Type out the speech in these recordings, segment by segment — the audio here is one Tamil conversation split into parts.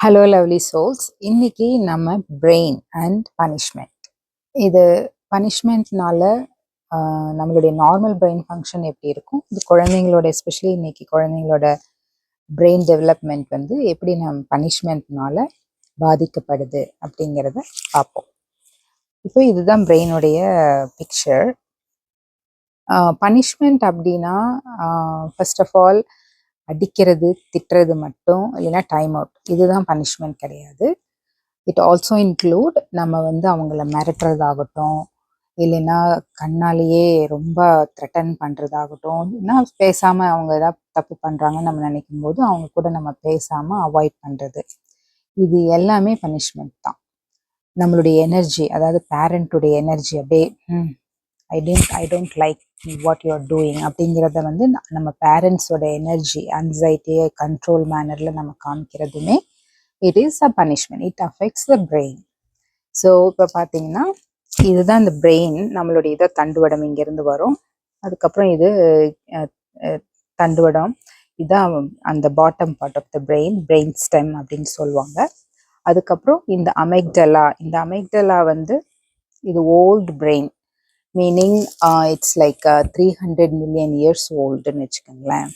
ஹலோ லவ்லி சோல்ஸ் இன்னைக்கு நம்ம பிரெயின் அண்ட் பனிஷ்மெண்ட் இது பனிஷ்மெண்ட்னால நம்மளுடைய நார்மல் பிரெயின் ஃபங்க்ஷன் எப்படி இருக்கும்? இது குழந்தைங்களோட எஸ்பெஷலி இன்னைக்கு குழந்தைங்களோட பிரெயின் டெவலப்மெண்ட் வந்து எப்படி நம் பனிஷ்மெண்ட்னால பாதிக்கப்படுது அப்படிங்கிறத பார்ப்போம். இப்போ இதுதான் பிரெயினுடைய பிக்சர் பனிஷ்மெண்ட் அப்படின்னா ஃபர்ஸ்ட் ஆஃப் ஆல் அடிக்கிறது திட்டுறது மட்டும் இல்லைன்னா டைம் அவுட் இதுதான் பனிஷ்மெண்ட் கிடையாது. இட் ஆல்சோ இன்க்ளூட் நம்ம வந்து அவங்கள மிரட்டுறதாகட்டும் இல்லைன்னா கண்ணாலேயே ரொம்ப த்ரெட்டன் பண்ணுறதாகட்டும் இல்லைன்னா பேசாமல் அவங்க ஏதாவது தப்பு பண்ணுறாங்கன்னு நம்ம நினைக்கும் போது அவங்க கூட நம்ம பேசாமல் அவாய்ட் பண்ணுறது இது எல்லாமே பனிஷ்மெண்ட் தான். நம்மளுடைய எனர்ஜி அதாவது பேரண்ட்டுடைய எனர்ஜி அப்படியே I don't I don't like what you are doing அப்படிங்கிறத வந்து நம்ம பேரண்ட்ஸோட எனர்ஜி அன்சைட்டியை கண்ட்ரோல் மேனரில் நம்ம காமிக்கிறதுமே it is a punishment it affects the brain so இப்போ பார்த்தீங்கன்னா இதுதான் இந்த பிரெயின் நம்மளுடைய இதை தண்டுவடம் இங்கேருந்து வரும். அதுக்கப்புறம் இது தண்டுவடம். இதுதான் அந்த bottom part of the brain brain stem அப்படின்னு சொல்லுவாங்க. அதுக்கப்புறம் இந்த அமெக்டலா இந்த அமெக்டலா வந்து இது old brain meaning it's like three hundred million years ஓல்டுன்னு வச்சுக்கோங்களேன்.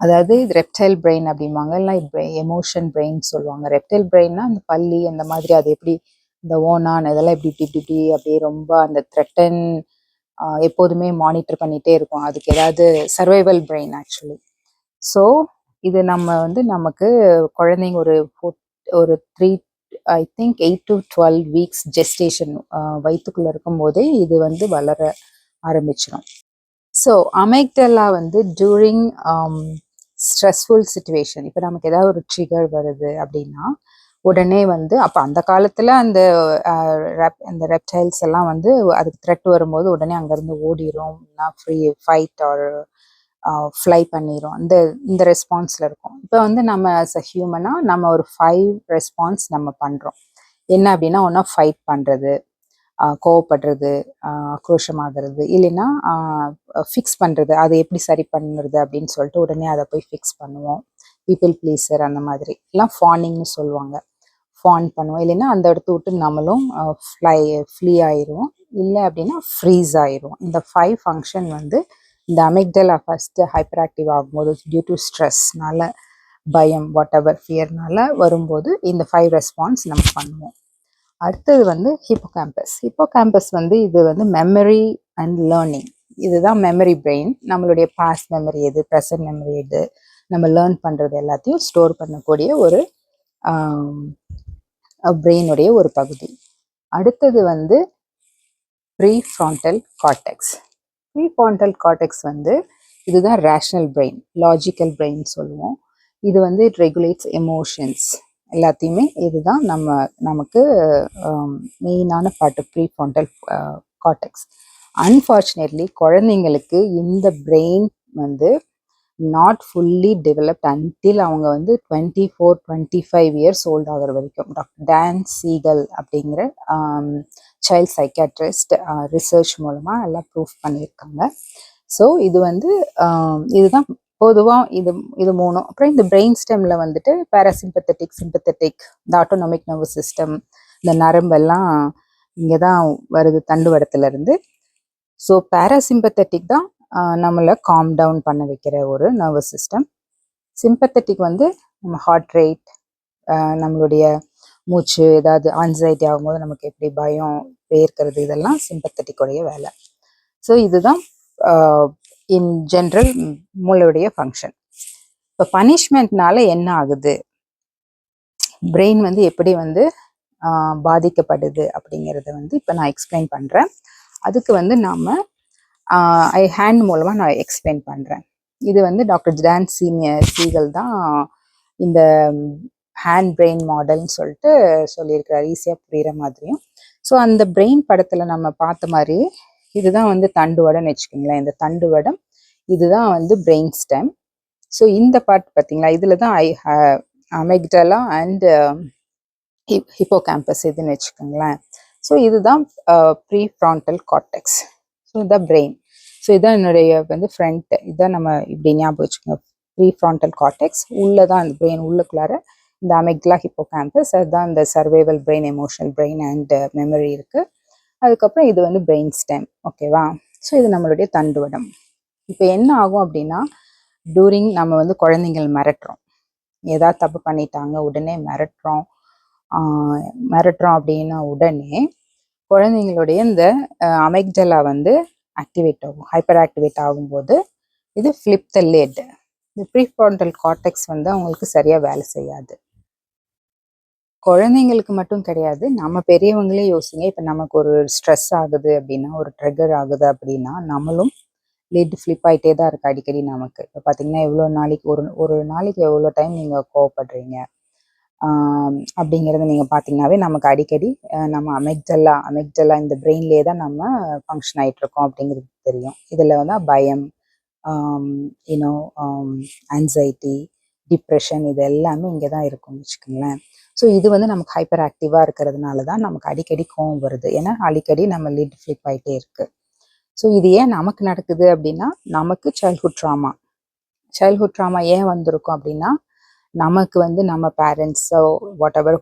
அதாவது இது ரெப்டைல் பிரெயின் அப்படிம்பாங்க இல்லை எமோஷன் பிரெயின் சொல்லுவாங்க. ரெப்டைல் பிரெயின்னா அந்த பள்ளி அந்த மாதிரி அது எப்படி இந்த ஓனான் இதெல்லாம் இப்படி இப்படி இப்படி இப்படி அப்படியே ரொம்ப அந்த த்ரெட்டன் எப்போதுமே மானிட்டர் பண்ணிகிட்டே இருக்கும். அதுக்கு ஏதாவது சர்வைவல் பிரெயின் ஆக்சுவலி ஸோ இது நம்ம வந்து நமக்கு குழந்தைங்க ஒரு ஒரு three I think eight to twelve weeks gestation வயிற்றுக்குள்ளே இருக்கும்போதே இது வந்து வளர ஆரம்பிச்சிடும் ஸோ அமெக்டலா வந்து டூரிங் ஸ்ட்ரெஸ்ஃபுல் சுச்சுவேஷன் இப்போ நமக்கு ஏதாவது ஒரு ட்ரிகர் வருது அப்படின்னா உடனே வந்து அப்போ அந்த காலத்தில் அந்த அந்த ரெப்டைல்ஸ் எல்லாம் வந்து அதுக்கு த்ரெட் வரும்போது உடனே அங்கேருந்து ஓடிடும் ஃப்ரீ ஃபைட் ஆர் ஃப்ளை பண்ணிடும் அந்த இந்த ரெஸ்பான்ஸில் இருக்கும். இப்போ வந்து நம்ம அஸ் அ ஹியூமனாக நம்ம ஒரு ஃபைவ் ரெஸ்பான்ஸ் நம்ம பண்ணுறோம் என்ன அப்படின்னா ஒன்றா ஃபைட் பண்ணுறது கோவப்படுறது ஆக்ரோஷமாகிறது இல்லைன்னா ஃபிக்ஸ் பண்ணுறது அதை எப்படி சரி பண்ணுறது அப்படின்னு சொல்லிட்டு உடனே அதை போய் ஃபிக்ஸ் பண்ணுவோம். பீப்புள் ப்ளீஸர் அந்த மாதிரி. எல்லாம் ஃபானிங்னு சொல்லுவாங்க. ஃபான் பண்ணுவோம். இல்லைன்னா அந்த இடத்த விட்டு நம்மளும் ஃப்ளை ஃப்ளீ ஆயிடுவோம். இல்லை அப்படின்னா ஃப்ரீஸ் ஆயிடுவோம். இந்த ஃபைவ் ஃபங்க்ஷன் வந்து இந்த அமெக்டலா ஃபஸ்ட்டு ஹைப்பர் ஆக்டிவ் ஆகும்போது டியூ டு ஸ்ட்ரெஸ்னால பயம் வாட் எவர் ஃபியர்னால வரும்போது இந்த ஃபைவ் ரெஸ்பான்ஸ் நம்ம பண்ணுவோம். அடுத்தது வந்து ஹிப்போ கேம்பஸ் ஹிப்போ கேம்பஸ் வந்து இது வந்து மெமரி அண்ட் லேர்னிங் இதுதான் மெமரி பிரெயின் நம்மளுடைய பாஸ்ட் மெமரி எது ப்ரெசன்ட் மெமரி எது நம்ம லேர்ன் பண்ணுறது எல்லாத்தையும் ஸ்டோர் பண்ணக்கூடிய ஒரு பிரெயினுடைய ஒரு பகுதி. அடுத்தது வந்து prefrontal cortex prefrontal cortex வந்து இதுதான் ரேஷ்னல் பிரெயின் லாஜிக்கல் பிரெயின் சொல்லுவோம். இது வந்து இட் ரெகுலேட்ஸ் எமோஷன்ஸ் எல்லாத்தையுமே இதுதான் நம்ம நமக்கு மெயினான பாட்டு ப்ரீஃபாண்டல் கார்டெக்ஸ் அன்ஃபார்ச்சுனேட்லி குழந்தைங்களுக்கு இந்த பிரெயின் வந்து நாட் ஃபுல்லி டெவலப்ட் அன்டில் அவங்க வந்து twenty four twenty five years old ஆகிற வரைக்கும். டாக்டர் டான் சீகல் அப்படிங்கிற சைல்ட் சைக்காட்ரிஸ்ட் ரிசர்ச் மூலமாக எல்லாம் ப்ரூஃப் பண்ணியிருக்காங்க. ஸோ இது வந்து um, இதுதான் பொதுவாக இது இது மூணும். அப்புறம் இந்த பிரெயின் ஸ்டெம்மில் வந்துட்டு பேராசிம்பத்தட்டிக் சிம்பத்தட்டிக் இந்த ஆட்டோனாமிக் நர்வஸ் சிஸ்டம் இந்த நரம்பெல்லாம் இங்கே தான் வருது தண்டுவடத்துலேருந்து. ஸோ பேராசிம்பத்தட்டிக் தான் நம்மளை காம் டவுன் பண்ண வைக்கிற ஒரு நர்வஸ் சிஸ்டம் சிம்பத்தட்டிக் வந்து நம்ம ஹார்ட் ரேட் நம்மளுடைய மூச்சு ஏதாவது ஆன்சைட்டி ஆகும்போது நமக்கு எப்படி பயம் வேர்க்கிறது இதெல்லாம் சிம்பத்தட்டிக்குடைய வேலை. ஸோ இதுதான் இன் ஜென்ரல் மூளையுடைய ஃபங்க்ஷன் இப்போ பனிஷ்மெண்ட்னால என்ன ஆகுது? பிரெயின் வந்து எப்படி வந்து பாதிக்கப்படுது அப்படிங்கிறத வந்து இப்போ நான் எக்ஸ்பிளைன் பண்ணுறேன் அதுக்கு வந்து நாம் ஐ ஹேண்ட் மூலமாக நான் எக்ஸ்பிளைன் பண்ணுறேன் இது வந்து டாக்டர் ஜான் சீனியர் சீகல் தான் இந்த ஹேண்ட் பிரெயின் மாடல்னு சொல்லிட்டு சொல்லியிருக்கிறார். ஈஸியாக புரிகிற மாதிரியும். ஸோ அந்த பிரெயின் படத்தில் நம்ம பார்த்த மாதிரி இதுதான் வந்து தண்டுவடம்னு வச்சுக்கோங்களேன். இந்த தண்டுவடம் இதுதான் வந்து பிரெயின் ஸ்டெம் ஸோ இந்த பார்ட் பார்த்தீங்களா? இதில் தான் ஐ அமெக்டலா அண்ட் ஹிப்போ கேம்பஸ் இதுன்னு வச்சுக்கோங்களேன். ஸோ இதுதான் prefrontal cortex so the brain so இதான் என்னுடைய வந்து ஃப்ரண்ட் இதான் நம்ம இப்படி ஞாபகம் வச்சுக்கோங்க. ப்ரீ ஃப்ராண்டல் கார்டெக்ஸ் உள்ளே தான் அந்த பிரெயின் உள்ளுக்குள்ளார இந்த அமெக்லா ஹிப்போ கேம்பஸ் அதுதான் இந்த survival brain emotional brain and memory இருக்குது அதுக்கப்புறம் இது வந்து பிரெயின் ஸ்டெம் ஓகேவா ஸோ இது நம்மளுடைய தண்டுவடம். இப்போ என்ன ஆகும் அப்படின்னா டூரிங் நம்ம வந்து குழந்தைங்கள் மிரட்டுறோம். ஏதாவது தப்பு பண்ணிட்டாங்க உடனே மிரட்டுறோம். மிரட்டுறோம் அப்படின்னா உடனே குழந்தைங்களுடைய இந்த அமெக்ஜலா வந்து ஆக்டிவேட் ஆகும் ஹைப்பர் ஆக்டிவேட் ஆகும்போது இது ஃப்ளிப் த லேட் இந்த ப்ரீஃபாண்டல் கார்டெக்ஸ் வந்து அவங்களுக்கு சரியாக வேலை செய்யாது. குழந்தைங்களுக்கு மட்டும் கிடையாது நம்ம பெரியவங்களே யோசிங்க இப்போ நமக்கு ஒரு ஸ்ட்ரெஸ் ஆகுது அப்படின்னா ஒரு ட்ரிகர் ஆகுது அப்படின்னா நம்மளும் லிட் ஃப்ளிப் ஆகிட்டே தான் இருக்குது அடிக்கடி நமக்கு. இப்போ பார்த்தீங்கன்னா எவ்வளோ நாளைக்கு ஒரு ஒரு நாளைக்கு எவ்வளோ டைம் நீங்கள் கோவப்படுறீங்க? அப்படிங்கிறத நீங்கள் பார்த்தீங்கன்னாவே நமக்கு அடிக்கடி நம்ம அமெக்டல்லா அமெக்டல்லா இந்த பிரெயின்லேயே தான் நம்ம ஃபங்க்ஷன் ஆகிட்டு இருக்கோம் அப்படிங்கிறது தெரியும். இதில் வந்து பயம் யூனோ ஆன்சைட்டி டிப்ரெஷன் இது எல்லாமே இங்கே தான் இருக்கும்னு வச்சுக்கோங்களேன். ஸோ இது வந்து நமக்கு ஹைப்பர் ஆக்டிவாக இருக்கிறதுனால தான் நமக்கு அடிக்கடி கோவம் வருது. ஏன்னா அடிக்கடி நம்ம லிட் ஃப்ளிப் ஆகிட்டே இருக்குது ஸோ இது ஏன் நமக்கு நடக்குது அப்படின்னா நமக்கு சைல்ட்ஹுட் ட்ராமா சைல்ட்ஹுட் ட்ராமா ஏன் வந்திருக்கும் அப்படின்னா நமக்கு வந்து நம்ம பேரண்ட்ஸோ வாட் எவர்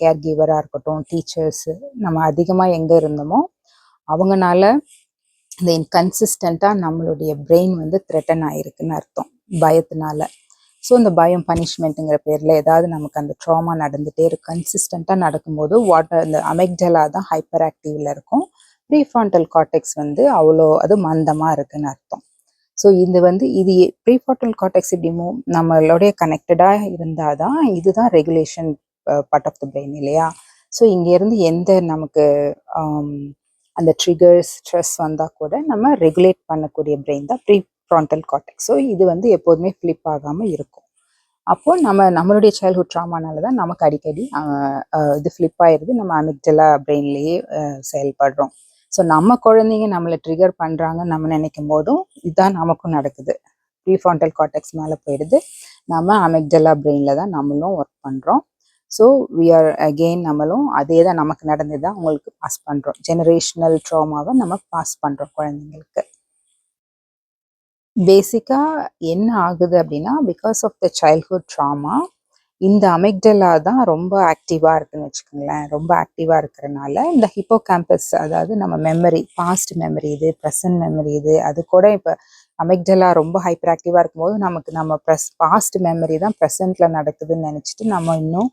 கேர் கிவராக இருக்கட்டும் டீச்சர்ஸு நம்ம அதிகமாக எங்கே இருந்தோமோ அவங்கனால இந்த இன்கன்சிஸ்டண்ட்டாக நம்மளுடைய பிரெயின் வந்து த்ரெட்டன் ஆகிருக்குன்னு அர்த்தம் பயத்தினால. ஸோ இந்த பயம் பனிஷ்மெண்ட்டுங்கிற பேரில் ஏதாவது நமக்கு அந்த ட்ராமா நடந்துகிட்டே இருக்கு கன்சிஸ்டண்ட்டாக நடக்கும்போது வாட்டர் இந்த அமெக்டலா தான் ஹைப்பர் ஆக்டிவில் இருக்கும் ப்ரீஃபாண்டல் கார்டெக்ஸ் வந்து அவ்வளோ அது மந்தமாக இருக்குன்னு அர்த்தம். ஸோ இது வந்து இது ப்ரீஃபார்டல் கார்டெக்ஸ் இப்படி மூ நம்மளுடைய கனெக்டடாக இருந்தால் தான் இதுதான் regulation part of the brain இல்லையா? ஸோ இங்கேருந்து எந்த நமக்கு அந்த ட்ரிகர்ஸ் ஸ்ட்ரெஸ் வந்தால் கூட நம்ம ரெகுலேட் பண்ணக்கூடிய பிரெயின் தான் ப்ரீ ஃப்ராண்டல் கார்டெக்ஸ் ஸோ இது வந்து எப்போதுமே ஃப்ளிப் ஆகாமல் இருக்கும். அப்போ நம்ம நம்மளுடைய சைல்ட்ஹுட் ட்ராமானால தான் நமக்கு அடிக்கடி இது ஃப்ளிப் ஆயிடுது நம்ம அமிக்டலா பிரெயின்லேயே செயல்படுறோம். ஸோ நம்ம குழந்தைங்க நம்மளை ட்ரிகர் பண்ணுறாங்கன்னு நம்ம நினைக்கும் போதும் இதுதான் நமக்கும் நடக்குது. ப்ரீஃபாண்டல் கார்டெக்ஸ் மேலே போயிடுது. நம்ம அமெக்டலா பிரெயினில் தான் நம்மளும் ஒர்க் பண்ணுறோம் ஸோ வி ஆர் அகெயின் நம்மளும் அதே தான் நமக்கு நடந்தது தான் உங்களுக்கு பாஸ் பண்ணுறோம் ஜெனரேஷனல் ட்ராமாவை நம்ம பாஸ் பண்ணுறோம் குழந்தைங்களுக்கு. பேசிக்காக என்ன ஆகுது அப்படின்னா because of the childhood trauma இந்த அமெக்டலா தான் ரொம்ப ஆக்டிவாக இருக்குன்னு வச்சுக்கோங்களேன். ரொம்ப ஆக்டிவாக இருக்கிறனால இந்த ஹிப்போ கேம்பஸ் அதாவது நம்ம மெமரி பாஸ்ட் மெமரி இது ப்ரெசன்ட் மெமரி இது அது கூட இப்போ அமெக்டலா ரொம்ப ஹைப்பர் ஆக்டிவாக இருக்கும்போது நமக்கு நம்ம ப்ரெஸ் பாஸ்ட் மெமரி தான் ப்ரெசண்ட்டில் நடக்குதுன்னு நினச்சிட்டு நம்ம இன்னும்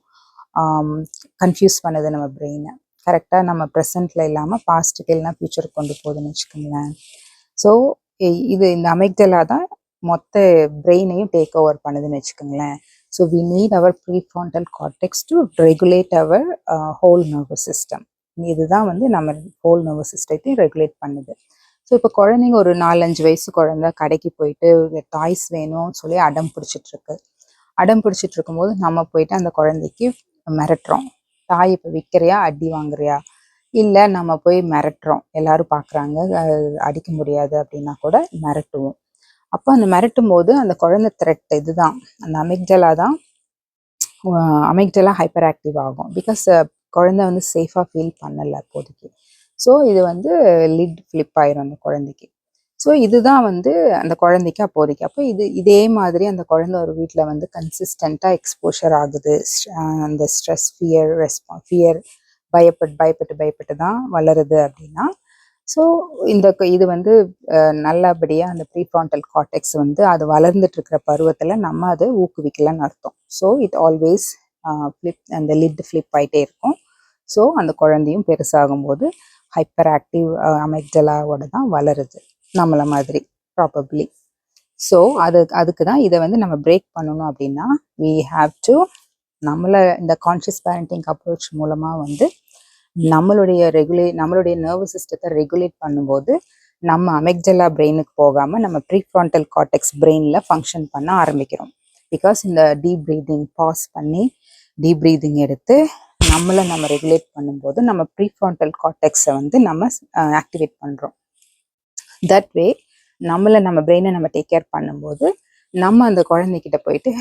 கன்ஃபியூஸ் பண்ணுது நம்ம பிரெயினை கரெக்டாக நம்ம ப்ரெசண்ட்டில் இல்லாமல் பாஸ்ட்டுக்கு இல்லைனா ஃபியூச்சருக்கு கொண்டு போகுதுன்னு வச்சுக்கோங்களேன். ஸோ இது இந்த அமெக்டலா தான் மொத்த பிரெயினையும் டேக் ஓவர் பண்ணுதுன்னு வச்சுக்கோங்களேன். So we need our prefrontal cortex to regulate our whole nervous system இதுதான் வந்து நம்ம ஹோல் நர்வஸ் சிஸ்டத்தையும் ரெகுலேட் பண்ணுது. ஸோ இப்போ குழந்தைங்க ஒரு நாலஞ்சு வயசு குழந்த கடைக்கு போயிட்டு டாய்ஸ் வேணும்னு சொல்லி அடம் பிடிச்சிட்டு இருக்கு அடம் பிடிச்சிட்டு இருக்கும்போது நம்ம போயிட்டு அந்த குழந்தைக்கு மிரட்டுறோம். தாய் இப்போ விற்கிறியா அடி வாங்குறியா? இல்லை நம்ம போய் மிரட்டுறோம். எல்லாரும் பார்க்குறாங்க அடிக்க முடியாது அப்படின்னா கூட மிரட்டுவோம். அப்போ அந்த மிரட்டும் போது அந்த குழந்தை த்ரெட் இதுதான். அந்த அமிக்டலா தான் அமிக்டலா ஹைப்பர் ஆக்டிவ் ஆகும். பிகாஸ் குழந்தை வந்து சேஃபாக ஃபீல் பண்ணலை அப்போதைக்கு. ஸோ இது வந்து லிட் ஃப்ளிப் ஆயிரும் அந்த குழந்தைக்கு. ஸோ இதுதான் வந்து அந்த குழந்தைக்கு அப்போதைக்கு. அப்போ இது இதே மாதிரி அந்த குழந்தை ஒரு வீட்டில் வந்து கன்சிஸ்டண்ட்டாக எக்ஸ்போஷர் ஆகுது. அந்த ஸ்ட்ரெஸ் ஃபியர் ரெஸ்பா ஃபியர் பயப்பட்டு பயப்பட்டு பயப்பட்டு தான் வளருது அப்படின்னா ஸோ இந்த இது வந்து நல்லபடியாக அந்த ப்ரீஃப்ராண்டல் காட்டெக்ஸ் வந்து அது வளர்ந்துட்டு இருக்கிற பருவத்தில் நம்ம அதை ஊக்குவிக்கலன்னு அர்த்தம். ஸோ இட் ஆல்வேஸ் ஃப்ளிப் அந்த லிட் ஃப்ளிப் ஆகிட்டே இருக்கும். ஸோ அந்த குழந்தையும் பெருசாகும்போது ஹைப்பர் ஆக்டிவ் அமெக்டலாவோட தான் வளருது நம்மளை மாதிரி ப்ராபப்ளி ஸோ அது அதுக்கு தான் இதை வந்து நம்ம பிரேக் பண்ணணும் அப்படின்னா வி ஹாவ் டு நம்மளை இந்த கான்ஷியஸ் பேரண்டிங் அப்ரோச் மூலமாக வந்து நம்மளுடைய ரெகுலே நம்மளுடைய நர்வஸ் சிஸ்டத்தை ரெகுலேட் பண்ணும்போது நம்ம அமெக்ஜலா பிரெயினுக்கு போகாமல் நம்ம ப்ரீஃபாண்டல் காட்டெக்ஸ் பிரெயினில் ஃபங்க்ஷன் பண்ண ஆரம்பிக்கிறோம். பிகாஸ் இந்த டீப் ப்ரீதிங் பாஸ் பண்ணி டீப் ப்ரீதிங் எடுத்து நம்மளை நம்ம ரெகுலேட் பண்ணும்போது நம்ம ப்ரீஃபாண்டல் காட்டெக்ஸை வந்து நம்ம ஆக்டிவேட் பண்ணுறோம் தட் வே நம்மளை நம்ம பிரெயினை நம்ம டேக் கேர் பண்ணும்போது நம்ம அந்த குழந்தைகிட்ட போயிட்டு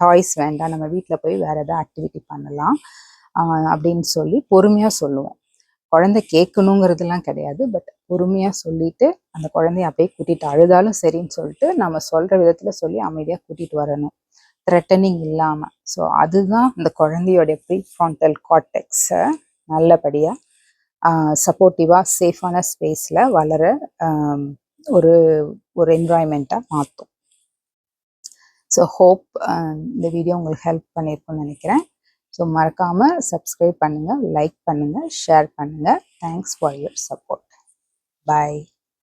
டாய்ஸ் வேண்டாம் நம்ம வீட்டில் போய் வேற ஏதாவது ஆக்டிவிட்டி பண்ணலாம். அப்படின்னு சொல்லி பொறுமையாக சொல்லுவோம். குழந்தை கேட்கணுங்கிறதுலாம் கிடையாது. பட் பொறுமையாக சொல்லிட்டு அந்த குழந்தைய அப்படியே கூட்டிட்டு அழுதாலும் சரின்னு சொல்லிட்டு நம்ம சொல்கிற விதத்தில் சொல்லி அமைதியாக கூட்டிட்டு வரணும். த்ரெட்டனிங் இல்லாமல் ஸோ அதுதான் இந்த குழந்தையோடைய ப்ரீ ஃப்ரான்டல் கார்டெக்ஸை நல்லபடியாக சப்போர்ட்டிவாக சேஃபான ஸ்பேஸில் வளர ஒரு ஒரு என்வாயன்மெண்ட்டாக மாற்றும் ஸோ ஹோப் இந்த வீடியோ உங்களுக்கு ஹெல்ப் பண்ணியிருக்கும்னு நினைக்கிறேன். ஸோ மறக்காமல் சப்ஸ்கிரைப் பண்ணுங்கள் லைக் பண்ணுங்கள் ஷேர் பண்ணுங்கள் thanks for your support bye